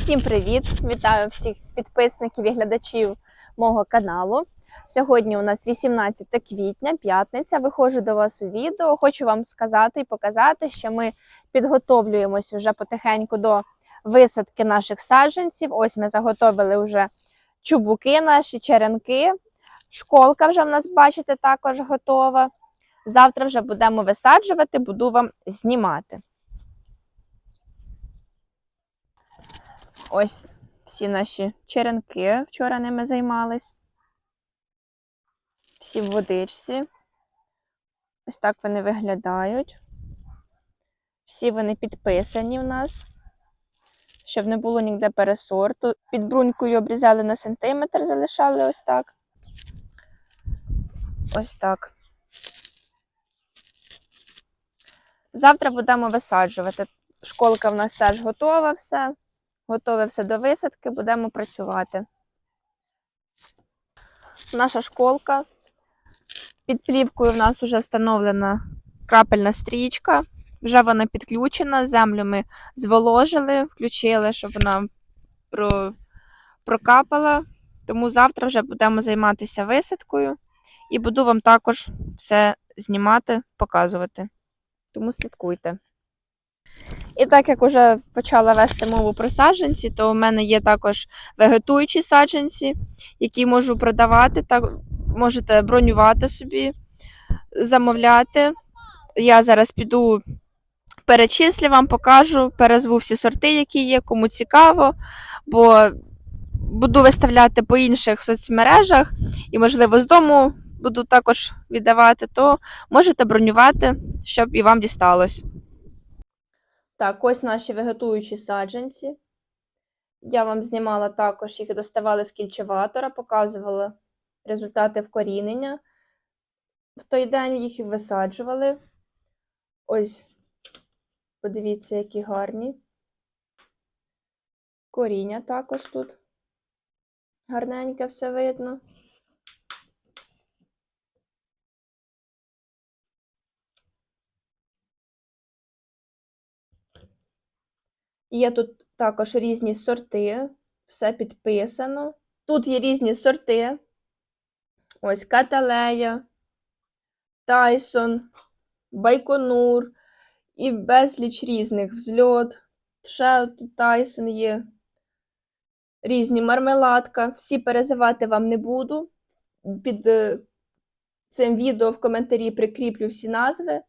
Всім привіт! Вітаю всіх підписників і глядачів мого каналу. Сьогодні у нас 18 квітня, п'ятниця. Виходжу до вас у відео. Хочу вам сказати і показати, що ми підготовлюємось вже потихеньку до висадки наших саджанців. Ось ми заготовили вже чубуки, наші черенки. Школка вже в нас, бачите, також готова. Завтра вже будемо висаджувати, буду вам знімати. Ось всі наші черенки. Вчора ними займались. Всі в водичці. Ось так вони виглядають. Всі вони підписані в нас, щоб не було ніде пересорту. Під брунькою обрізали на сантиметр, залишали ось так. Ось так. Завтра будемо висаджувати. Школка в нас теж готова все. Готове все до висадки, будемо працювати. Наша школка. Під плівкою в нас вже встановлена крапельна стрічка. Вже вона підключена. Землю ми зволожили, включили, щоб вона про... прокапала. Тому завтра вже будемо займатися висадкою і буду вам також все знімати, показувати. Тому слідкуйте. І так як вже почала вести мову про саджанці, то у мене є також вегетуючі саджанці, які можу продавати, так можете бронювати собі, замовляти. Я зараз піду перечислю вам, покажу, перезву всі сорти, які є, кому цікаво, бо буду виставляти по інших соцмережах і, можливо, з дому буду також віддавати, то можете бронювати, щоб і вам дісталось. Так, ось наші вегетуючі саджанці. Я вам знімала також, їх доставали з кільчеватора, показувала результати вкорінення. В той день їх і висаджували. Ось, подивіться, які гарні. Коріння також тут. Гарненьке все видно. Є тут також різні сорти, все підписано. Тут є різні сорти. Ось Каталея, Тайсон, Байконур і безліч різних взльот. Ще тут Тайсон є. Різні мармеладка. Всі перезивати вам не буду. Під е, цим відео в коментарі прикріплю всі назви,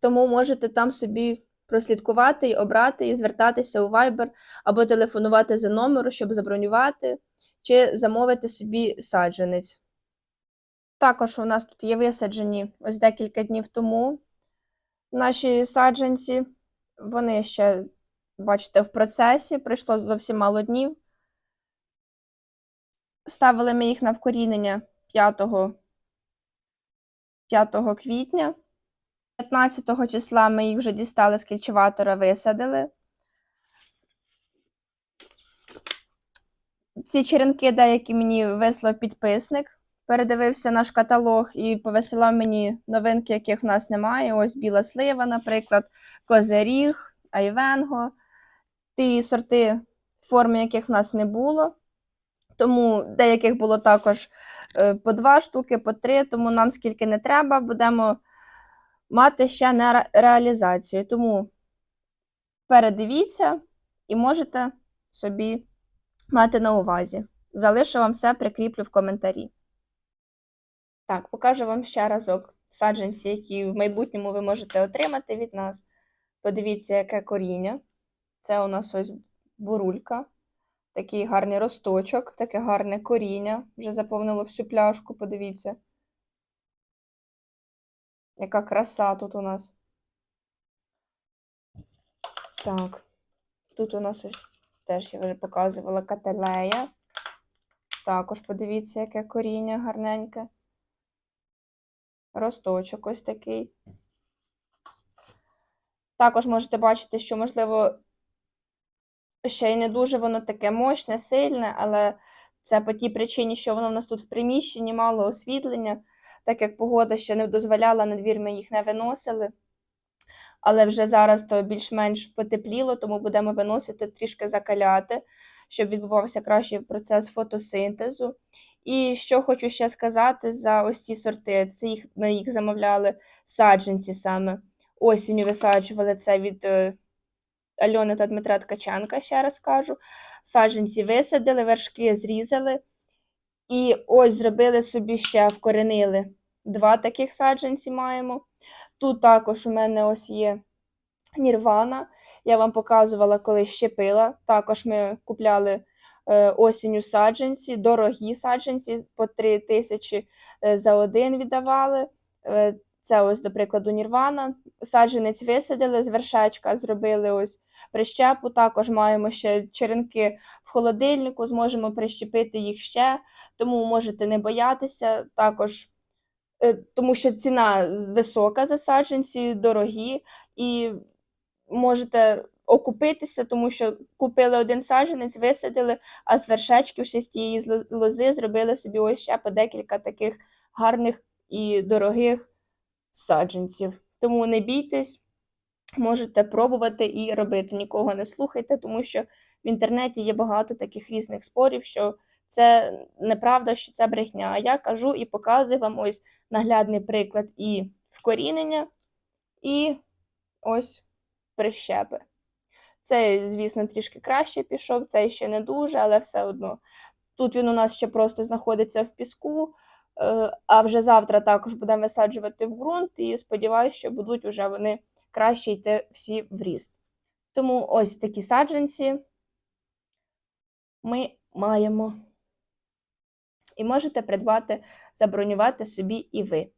тому можете там собі прослідкувати і обрати, і звертатися у Viber або телефонувати за номером, щоб забронювати чи замовити собі саджанець. Також у нас тут є висаджені ось декілька днів тому наші саджанці. Вони ще, бачите, в процесі, пройшло зовсім мало днів. Ставили ми їх на вкорінення 5, 5 квітня. 15 числа ми їх вже дістали з кільчеватора, висадили. Ці черенки деякі мені вислав підписник, передивився наш каталог і повисилав мені новинки, яких в нас немає. Ось біла слива, наприклад, козиріг, айвенго. Ті сорти, форми, яких в нас не було. Тому деяких було також е, по два штуки, по три, тому нам скільки не треба, будемо мати ще на реалізацію. Тому передивіться і можете собі мати на увазі. Залишу вам все, прикріплю в коментарі. Так, покажу вам ще разок саджанці, які в майбутньому ви можете отримати від нас. Подивіться, яке коріння. Це у нас ось бурулька. Такий гарний росточок, таке гарне коріння. Вже заповнило всю пляшку, подивіться. Яка краса тут у нас. Так, тут у нас ось теж я вже показувала кателея. Також подивіться, яке коріння гарненьке. Росточок ось такий. Також можете бачити, що, можливо, ще й не дуже воно таке мощне, сильне, але це по тій причині, що воно в нас тут в приміщенні, мало освітлення так як погода ще не дозволяла, на двір ми їх не виносили. але вже зараз то більш-менш потепліло, тому будемо виносити трішки закаляти, щоб відбувався кращий процес фотосинтезу. І що хочу ще сказати за ось ці сорти. Це їх, ми їх замовляли саджанці саме. Осінню висаджували це від е, Альони та Дмитра Ткаченка, ще раз кажу. Саджанці висадили, вершки зрізали. І ось зробили собі ще вкоренили. Два таких саджанці маємо. Тут також у мене ось є нірвана. Я вам показувала, коли щепила. Також ми купляли е, осінню саджанці, дорогі саджанці, по 3 тисячі е, за один віддавали. Е, Це ось, до прикладу, нірвана. Саджанець висадили, з вершечка зробили ось прищепу. Також маємо ще черенки в холодильнику, зможемо прищепити їх ще, тому можете не боятися. Також е, тому що ціна висока за саджанці, дорогі, і можете окупитися, тому що купили один саджанець, висадили, а з вершечків ще з тієї лози зробили собі ось ще по декілька таких гарних і дорогих саджанців. Тому не бійтесь, можете пробувати і робити. Нікого не слухайте, тому що в інтернеті є багато таких різних спорів, що це неправда, що це брехня. А я кажу і показую вам ось наглядний приклад і вкорінення, і ось прищепи. Цей, звісно, трішки краще пішов, цей ще не дуже, але все одно. Тут він у нас ще просто знаходиться в піску, а вже завтра також будемо висаджувати в ґрунт, і сподіваюся, що будуть уже вони краще йти всі в ріст. Тому ось такі саджанці ми маємо. І можете придбати, забронювати собі і ви.